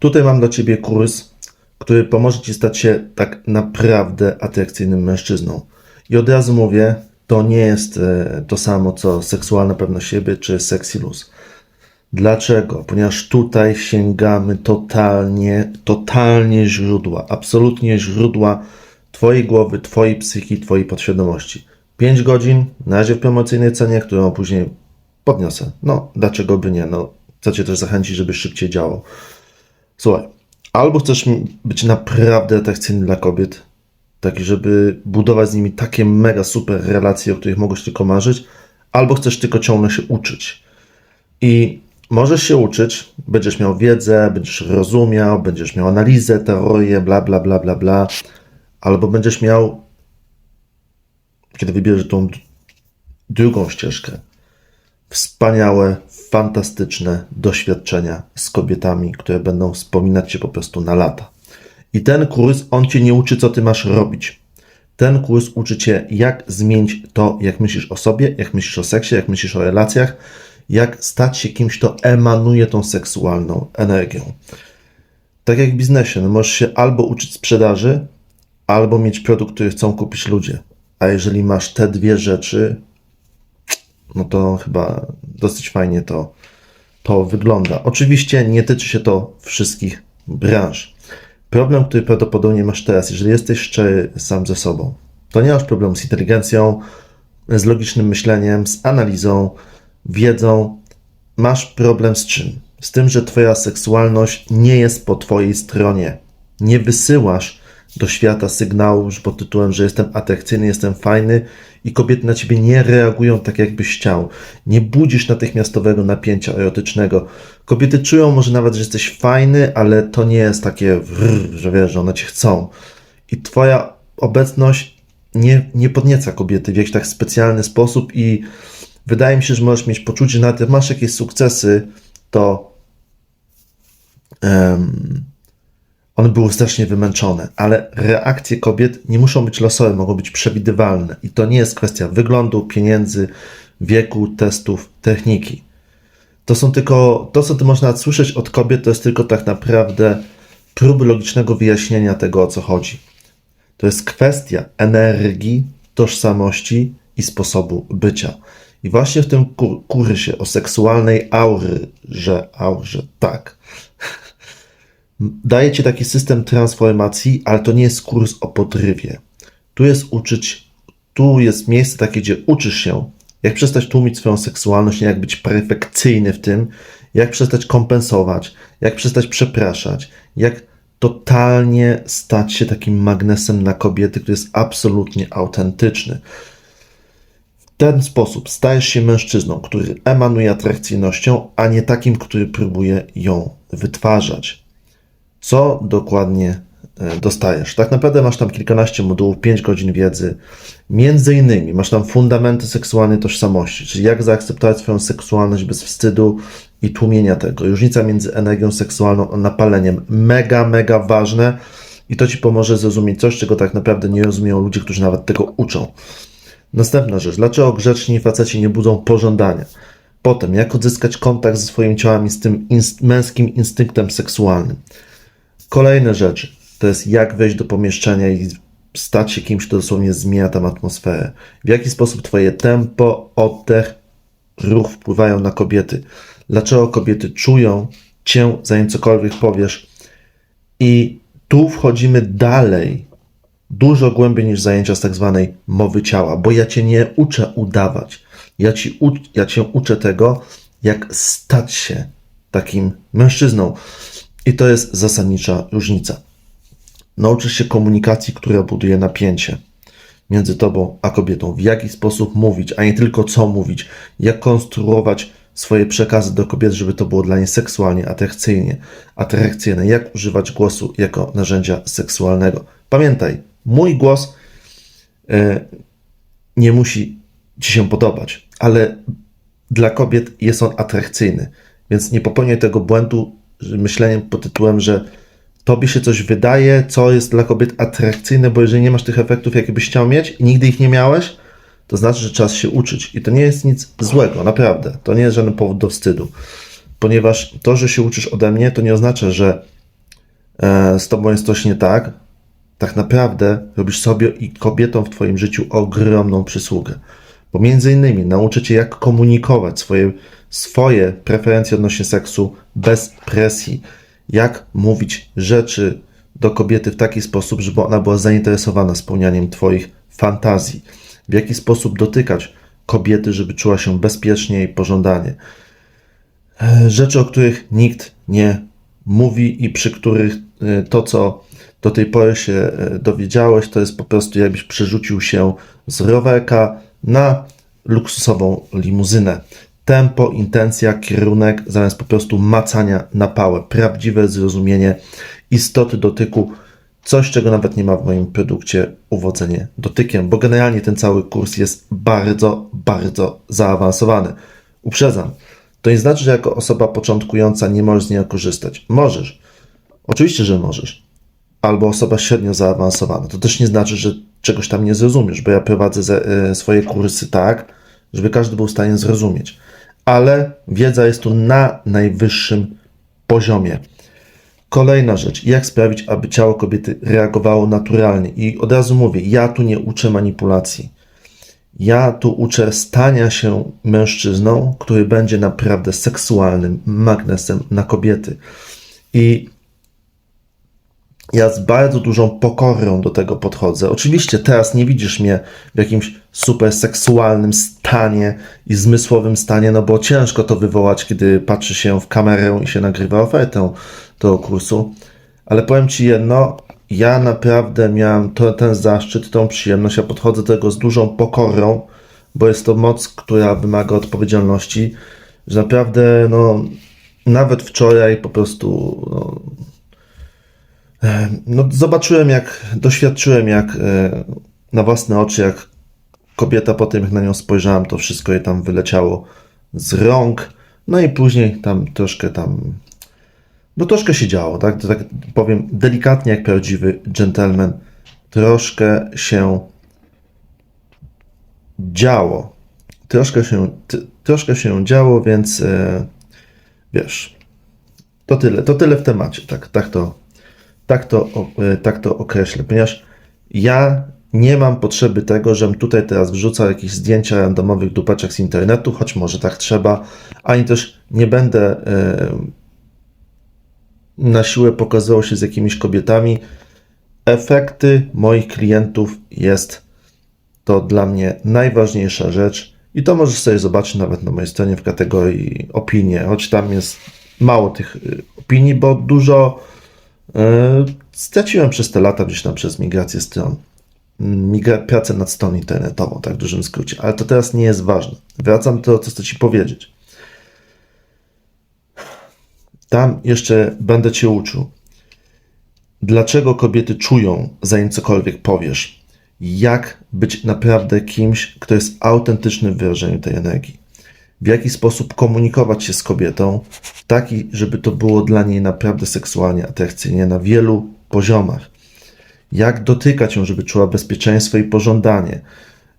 Tutaj mam dla Ciebie kurs, który pomoże Ci stać się tak naprawdę atrakcyjnym mężczyzną. I od razu mówię, to nie jest e, to samo co seksualna pewność siebie czy sexy lose. Dlaczego? Ponieważ tutaj sięgamy totalnie, totalnie źródła, absolutnie źródła Twojej głowy, Twojej psychiki, Twojej podświadomości. 5 godzin, na razie w promocyjnej cenie, którą później podniosę. No, dlaczego by nie? No, chcę Cię też zachęcić, żebyś szybciej działał. Słuchaj, albo chcesz być naprawdę atrakcyjny dla kobiet, taki, żeby budować z nimi takie mega super relacje, o których mogłeś tylko marzyć, albo chcesz tylko ciągle się uczyć. I możesz się uczyć, będziesz miał wiedzę, będziesz rozumiał, będziesz miał analizę, teorię, bla, bla, bla, bla, bla, albo będziesz miał, kiedy wybierzesz tą drugą ścieżkę, wspaniałe, fantastyczne doświadczenia z kobietami, które będą wspominać cię po prostu na lata. I ten kurs, on cię nie uczy, co ty masz robić. Ten kurs uczy cię, jak zmienić to, jak myślisz o sobie, jak myślisz o seksie, jak myślisz o relacjach, jak stać się kimś, kto emanuje tą seksualną energią. Tak jak w biznesie, no możesz się albo uczyć sprzedaży, albo mieć produkt, który chcą kupić ludzie. A jeżeli masz te dwie rzeczy, no to chyba dosyć fajnie to, to wygląda. Oczywiście nie tyczy się to wszystkich branż. Problem, który prawdopodobnie masz teraz, jeżeli jesteś szczery sam ze sobą, to nie masz problemu z inteligencją, z logicznym myśleniem, z analizą, wiedzą. Masz problem z czym? Z tym, że Twoja seksualność nie jest po Twojej stronie. Nie wysyłasz do świata sygnału już pod tytułem, że jestem atrakcyjny, jestem fajny i kobiety na ciebie nie reagują tak, jakbyś chciał. Nie budzisz natychmiastowego napięcia erotycznego. Kobiety czują może nawet, że jesteś fajny, ale to nie jest takie, że wiesz, że one cię chcą. I twoja obecność nie, nie podnieca kobiety w jakiś tak specjalny sposób i wydaje mi się, że możesz mieć poczucie, że nawet jak masz jakieś sukcesy, to um, one były strasznie wymęczone, ale reakcje kobiet nie muszą być losowe, mogą być przewidywalne. I to nie jest kwestia wyglądu, pieniędzy, wieku, testów, techniki. To są tylko, to co ty można słyszeć od kobiet, to jest tylko tak naprawdę próby logicznego wyjaśnienia tego, o co chodzi. To jest kwestia energii, tożsamości i sposobu bycia. I właśnie w tym kur kursie o seksualnej aury, że aurze, tak, daje ci taki system transformacji, ale to nie jest kurs o podrywie. Tu jest uczyć, tu jest miejsce takie, gdzie uczysz się, jak przestać tłumić swoją seksualność, jak być perfekcyjny w tym, jak przestać kompensować, jak przestać przepraszać, jak totalnie stać się takim magnesem na kobiety, który jest absolutnie autentyczny. W ten sposób stajesz się mężczyzną, który emanuje atrakcyjnością, a nie takim, który próbuje ją wytwarzać co dokładnie e, dostajesz. Tak naprawdę masz tam kilkanaście modułów, 5 godzin wiedzy. Między innymi masz tam fundamenty seksualnej tożsamości, czyli jak zaakceptować swoją seksualność bez wstydu i tłumienia tego. Różnica między energią seksualną a napaleniem. Mega, mega ważne i to Ci pomoże zrozumieć coś, czego tak naprawdę nie rozumieją ludzie, którzy nawet tego uczą. Następna rzecz. Dlaczego grzeczni faceci nie budzą pożądania? Potem, jak odzyskać kontakt ze swoim ciałem i z tym inst męskim instynktem seksualnym. Kolejne rzeczy to jest jak wejść do pomieszczenia i stać się kimś, kto dosłownie zmienia tam atmosferę. W jaki sposób Twoje tempo, oddech, ruch wpływają na kobiety. Dlaczego kobiety czują Cię, zanim cokolwiek powiesz. I tu wchodzimy dalej, dużo głębiej niż zajęcia z tak zwanej mowy ciała, bo ja Cię nie uczę udawać. Ja, ci, ja Cię uczę tego, jak stać się takim mężczyzną. I to jest zasadnicza różnica. Nauczysz się komunikacji, która buduje napięcie między tobą a kobietą. W jaki sposób mówić, a nie tylko co mówić. Jak konstruować swoje przekazy do kobiet, żeby to było dla niej seksualnie atrakcyjnie, atrakcyjne. Jak używać głosu jako narzędzia seksualnego. Pamiętaj, mój głos e, nie musi ci się podobać, ale dla kobiet jest on atrakcyjny. Więc nie popełniaj tego błędu, myśleniem pod tytułem, że tobie się coś wydaje, co jest dla kobiet atrakcyjne, bo jeżeli nie masz tych efektów, jakie byś chciał mieć i nigdy ich nie miałeś, to znaczy, że czas się uczyć. I to nie jest nic złego, naprawdę. To nie jest żaden powód do wstydu. Ponieważ to, że się uczysz ode mnie, to nie oznacza, że e, z tobą jest coś nie tak, tak naprawdę robisz sobie i kobietom w twoim życiu ogromną przysługę. Bo między innymi nauczy cię, jak komunikować swoje, swoje preferencje odnośnie seksu bez presji, jak mówić rzeczy do kobiety w taki sposób, żeby ona była zainteresowana spełnianiem twoich fantazji, w jaki sposób dotykać kobiety, żeby czuła się bezpiecznie i pożądanie. E, Rzeczy, o których nikt nie mówi i przy których e, to, co do tej pory się e, dowiedziałeś, to jest po prostu jakbyś przerzucił się z rowerka na luksusową limuzynę. Tempo, intencja, kierunek, zamiast po prostu macania na pałę. Prawdziwe zrozumienie istoty dotyku, coś, czego nawet nie ma w moim produkcie uwodzenie dotykiem, bo generalnie ten cały kurs jest bardzo, bardzo zaawansowany. Uprzedzam, to nie znaczy, że jako osoba początkująca nie możesz z niego korzystać. Możesz. Oczywiście, że możesz. Albo osoba średnio zaawansowana. To też nie znaczy, że czegoś tam nie zrozumiesz, bo ja prowadzę e, swoje kursy tak, żeby każdy był w stanie zrozumieć. Ale wiedza jest tu na najwyższym poziomie. Kolejna rzecz, jak sprawić, aby ciało kobiety reagowało naturalnie. I od razu mówię, ja tu nie uczę manipulacji. Ja tu uczę stania się mężczyzną, który będzie naprawdę seksualnym magnesem na kobiety. I ja z bardzo dużą pokorą do tego podchodzę. Oczywiście teraz nie widzisz mnie w jakimś super seksualnym stanie i zmysłowym stanie, no bo ciężko to wywołać, kiedy patrzy się w kamerę i się nagrywa ofertę tego kursu. Ale powiem Ci jedno, ja naprawdę miałem to, ten zaszczyt, tą przyjemność, ja podchodzę do tego z dużą pokorą, bo jest to moc, która wymaga odpowiedzialności, że naprawdę, no, nawet wczoraj po prostu, no, no, zobaczyłem, jak doświadczyłem, jak e, na własne oczy, jak kobieta po tym, jak na nią spojrzałem, to wszystko jej tam wyleciało z rąk. No i później tam troszkę tam. No troszkę się działo, tak? To tak powiem delikatnie, jak prawdziwy gentleman. Troszkę się działo. Troszkę się, troszkę się działo, więc e, wiesz. To tyle, to tyle w temacie, tak, tak to, tak to, e, tak to określę, ponieważ ja nie mam potrzeby tego, żebym tutaj teraz wrzucał jakieś zdjęcia randomowych dupeczek z internetu, choć może tak trzeba, ani też nie będę e, na siłę pokazywał się z jakimiś kobietami. Efekty moich klientów jest to dla mnie najważniejsza rzecz i to możesz sobie zobaczyć nawet na mojej stronie w kategorii opinie, choć tam jest mało tych y, opinii, bo dużo straciłem przez te lata gdzieś tam przez migrację stron. Migra pracę nad stroną internetową, tak w dużym skrócie, ale to teraz nie jest ważne. Wracam do tego, co chcę Ci powiedzieć. Tam jeszcze będę Cię uczył. Dlaczego kobiety czują, zanim cokolwiek powiesz? Jak być naprawdę kimś, kto jest autentyczny w wyrażeniu tej energii? W jaki sposób komunikować się z kobietą, taki, żeby to było dla niej naprawdę seksualnie atrakcyjnie na wielu poziomach? Jak dotykać ją, żeby czuła bezpieczeństwo i pożądanie?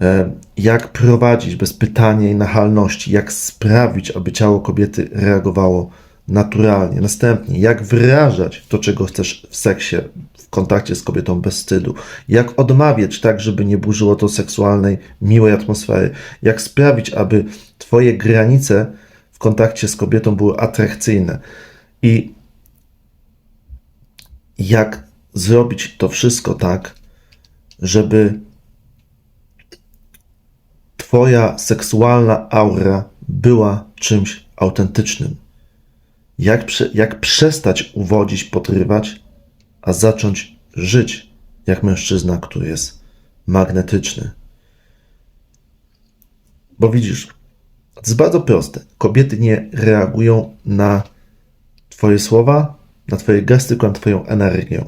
E, Jak prowadzić bez pytania i nachalności? Jak sprawić, aby ciało kobiety reagowało naturalnie? Następnie, jak wyrażać to, czego chcesz w seksie, w kontakcie z kobietą bez wstydu? Jak odmawiać tak, żeby nie burzyło to seksualnej, miłej atmosfery? Jak sprawić, aby Twoje granice w kontakcie z kobietą były atrakcyjne? I jak zrobić to wszystko tak, żeby Twoja seksualna aura była czymś autentycznym. Jak, jak przestać uwodzić, podrywać, a zacząć żyć jak mężczyzna, który jest magnetyczny. Bo widzisz, to jest bardzo proste. Kobiety nie reagują na Twoje słowa, na Twoje gesty, tylko na Twoją energię.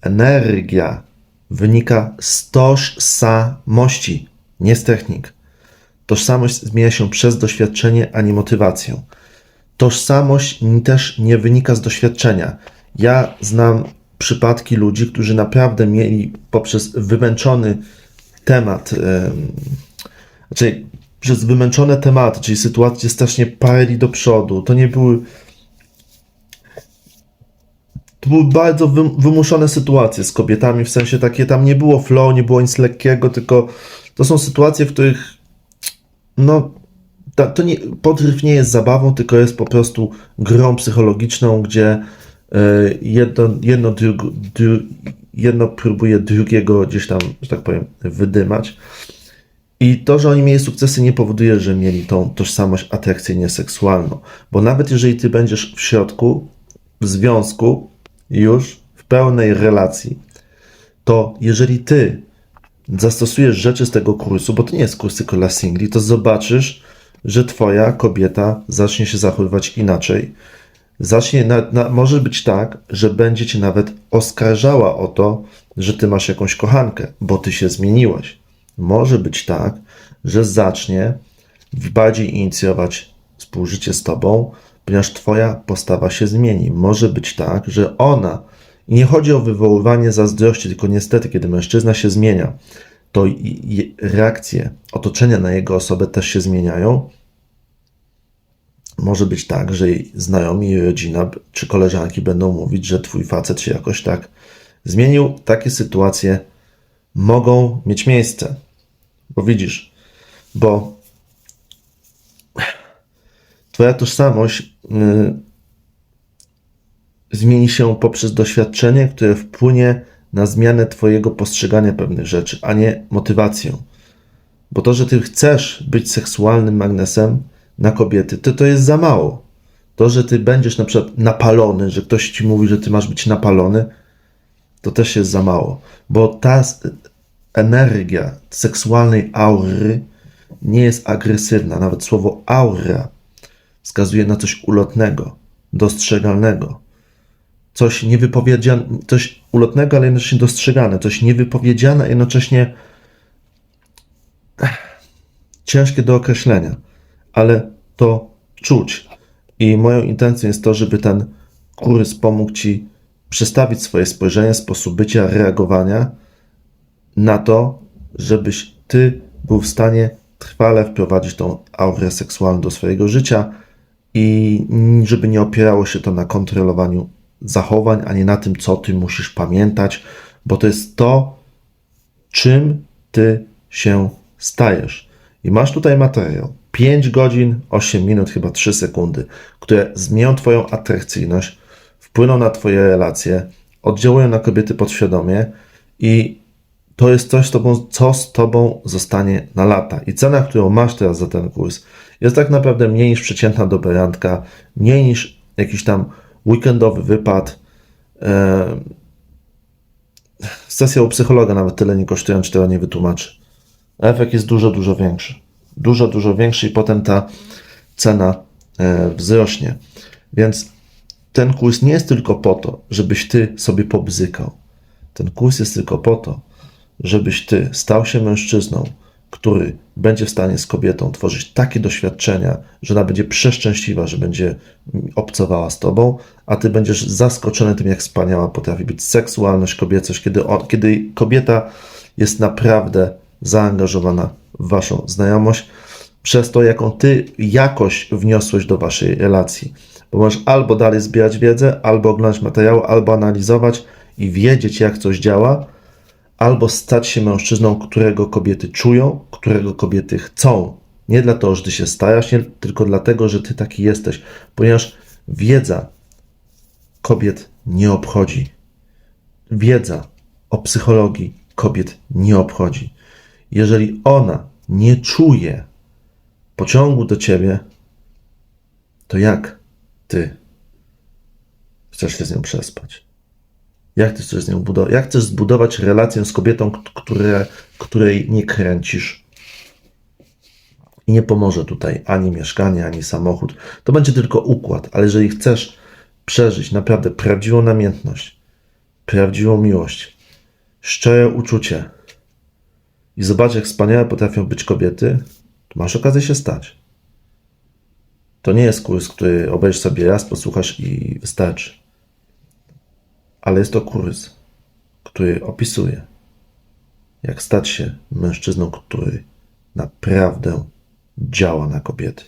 Energia wynika z tożsamości, nie z technik. Tożsamość zmienia się przez doświadczenie, a nie motywację. Tożsamość też nie wynika z doświadczenia. Ja znam przypadki ludzi, którzy naprawdę mieli poprzez wymęczony temat, em, znaczy przez wymęczone tematy, czyli sytuacje strasznie parli do przodu. To nie były. To były bardzo wy, wymuszone sytuacje z kobietami, w sensie takie, tam nie było flow, nie było nic lekkiego, tylko to są sytuacje, w których no, to nie, podryw nie jest zabawą, tylko jest po prostu grą psychologiczną, gdzie e, jedno, jedno, dru, jedno próbuje drugiego gdzieś tam, że tak powiem, wydymać. I to, że oni mieli sukcesy, nie powoduje, że mieli tą tożsamość atrakcyjnie-seksualną. Bo nawet jeżeli ty będziesz w środku, w związku, już w pełnej relacji, to jeżeli ty zastosujesz rzeczy z tego kursu, bo to nie jest kurs tylko dla singli, to zobaczysz, że twoja kobieta zacznie się zachowywać inaczej. Zacznie, na, na, może być tak, że będzie cię nawet oskarżała o to, że ty masz jakąś kochankę, bo ty się zmieniłaś. Może być tak, że zacznie bardziej inicjować współżycie z tobą, ponieważ twoja postawa się zmieni. Może być tak, że ona, i nie chodzi o wywoływanie zazdrości, tylko niestety, kiedy mężczyzna się zmienia, to reakcje otoczenia na jego osobę też się zmieniają. Może być tak, że jej znajomi, jej rodzina czy koleżanki będą mówić, że twój facet się jakoś tak zmienił. Takie sytuacje mogą mieć miejsce. Bo widzisz, bo twoja tożsamość y, zmieni się poprzez doświadczenie, które wpłynie na zmianę twojego postrzegania pewnych rzeczy, a nie motywacją. Bo to, że ty chcesz być seksualnym magnesem na kobiety, to to jest za mało. To, że ty będziesz na przykład napalony, że ktoś ci mówi, że ty masz być napalony, to też jest za mało. Bo ta energia seksualnej aury nie jest agresywna. Nawet słowo aura wskazuje na coś ulotnego, dostrzegalnego. Coś niewypowiedziane, coś ulotnego, ale jednocześnie dostrzegane, coś niewypowiedziane, jednocześnie ciężkie do określenia, ale to czuć. I moją intencją jest to, żeby ten kurs pomógł Ci przestawić swoje spojrzenie, sposób bycia, reagowania na to, żebyś Ty był w stanie trwale wprowadzić tą aurę seksualną do swojego życia i żeby nie opierało się to na kontrolowaniu zachowań, ani na tym, co Ty musisz pamiętać, bo to jest to, czym ty się stajesz. I masz tutaj materiał 5 godzin, 8 minut, chyba 3 sekundy, które zmienią Twoją atrakcyjność, wpłyną na Twoje relacje, oddziałują na kobiety podświadomie i to jest coś, co z Tobą zostanie na lata. I cena, którą masz teraz za ten kurs, jest tak naprawdę mniej niż przeciętna doberandka, mniej niż jakiś tam weekendowy wypad. E, Sesja u psychologa nawet tyle nie kosztują, czy tego nie wytłumaczy. Efekt jest dużo, dużo większy. Dużo, dużo większy i potem ta cena e, wzrośnie. Więc ten kurs nie jest tylko po to, żebyś ty sobie pobzykał. Ten kurs jest tylko po to, żebyś ty stał się mężczyzną, który będzie w stanie z kobietą tworzyć takie doświadczenia, że ona będzie przeszczęśliwa, że będzie obcowała z tobą, a ty będziesz zaskoczony tym, jak wspaniała potrafi być seksualność, kobiecość, kiedy, on, kiedy kobieta jest naprawdę zaangażowana w waszą znajomość, przez to, jaką ty jakość wniosłeś do waszej relacji. Bo możesz albo dalej zbierać wiedzę, albo oglądać materiały, albo analizować i wiedzieć, jak coś działa, albo stać się mężczyzną, którego kobiety czują, którego kobiety chcą. Nie dlatego, że ty się starasz, nie, tylko dlatego, że ty taki jesteś. Ponieważ wiedza kobiet nie obchodzi. Wiedza o psychologii kobiet nie obchodzi. Jeżeli ona nie czuje pociągu do ciebie, to jak ty chcesz się z nią przespać? Jak ty chcesz z nią budować? Jak chcesz zbudować relację z kobietą, które, której nie kręcisz? I nie pomoże tutaj ani mieszkanie, ani samochód. To będzie tylko układ, ale jeżeli chcesz przeżyć naprawdę prawdziwą namiętność, prawdziwą miłość, szczere uczucie i zobacz, jak wspaniałe potrafią być kobiety, to masz okazję się stać. To nie jest kurs, który obejrzysz sobie raz, posłuchasz i wystarczy ale jest to kurs, który opisuje, jak stać się mężczyzną, który naprawdę działa na kobiety.